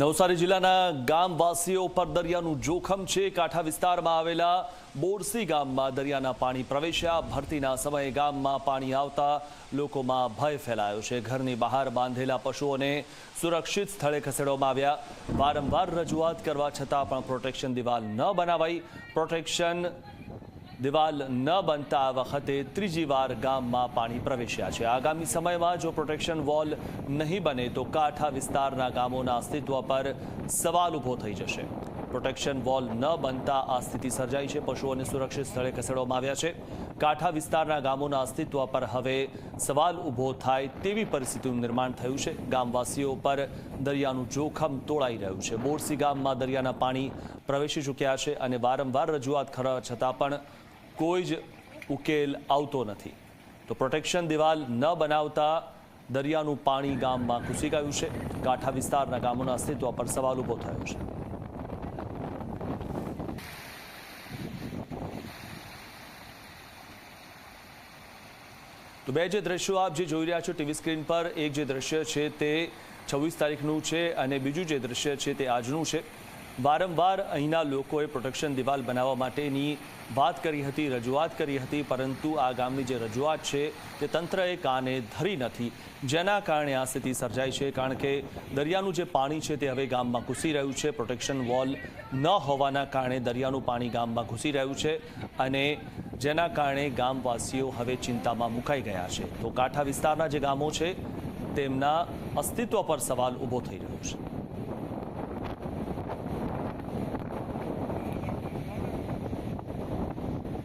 નવસારી જિલ્લાના ગામવાસીઓ પર દરિયાનું જોખમ છે. કાંઠા વિસ્તારમાં આવેલા બોરસી ગામમાં દરિયાના પાણી પ્રવેશ્યા. ભરતીના સમયે ગામમાં પાણી આવતા લોકોમાં ભય ફેલાયો છે. ઘરની બહાર બાંધેલા પશુઓને સુરક્ષિત સ્થળે ખસેડવામાં આવ્યા. વારંવાર રજૂઆત કરવા છતાં પણ પ્રોટેક્શન દિવાલ ન બનાવાઈ. પ્રોટેક્શન દિવાલ ન બનતા આ વખતે ત્રીજી વાર ગામમાં પાણી પ્રવેશ્યા છે. આગામી સમયમાં જો પ્રોટેક્શન વોલ નહીં બને તો કાંઠા વિસ્તારના ગામોના અસ્તિત્વ પર સવાલ ઊભો થઈ જશે. પ્રોટેક્શન વોલ ન બનતા આ સ્થિતિ સર્જાઈ છે. પશુઓને સુરક્ષિત સ્થળે ખસેડવામાં આવ્યા છે. કાંઠા વિસ્તારના ગામોના અસ્તિત્વ પર હવે સવાલ ઊભો થાય તેવી પરિસ્થિતિનું નિર્માણ થયું છે. ગામવાસીઓ પર દરિયાનું જોખમ તોળાઈ રહ્યું છે. બોરસી ગામમાં દરિયાના પાણી પ્રવેશી ચૂક્યા છે અને વારંવાર રજૂઆત કરવા છતાં પણ કોઈ જ ઉકેલ આવતો નથી. તો પ્રોટેક્શન દિવાલ ન બનાવતા દરિયાનું પાણી ગામમાં ઘૂસી ગયું છે. કાંઠા વિસ્તારના ગામોના અસ્તિત્વ પર સવાલ ઊભો થયો છે. તો બે જે દ્રશ્યો આપ જે જોઈ રહ્યા છો ટીવી સ્ક્રીન પર, એક જે દ્રશ્ય છે તે છવ્વીસ તારીખનું છે અને બીજું જે દ્રશ્ય છે તે આજનું છે. વારંવાર અહીંના લોકોએ પ્રોટેક્શન દિવાલ બનાવવા માટેની વાત કરી હતી, રજૂઆત કરી હતી, પરંતુ આ ગામની જે રજૂઆત છે તે તંત્રએ કાને ધરી નથી. જેના કારણે આ સ્થિતિ સર્જાઈ છે, કારણ કે દરિયાનું જે પાણી છે તે હવે ગામમાં ઘૂસી રહ્યું છે. પ્રોટેક્શન વોલ ન હોવાના કારણે દરિયાનું પાણી ગામમાં ઘૂસી રહ્યું છે અને જેના કારણે ગામવાસીઓ હવે ચિંતામાં મુકાઈ ગયા છે. તો કાંઠા વિસ્તારના જે ગામો છે તેમના અસ્તિત્વ પર સવાલ ઊભો થઈ રહ્યો છે.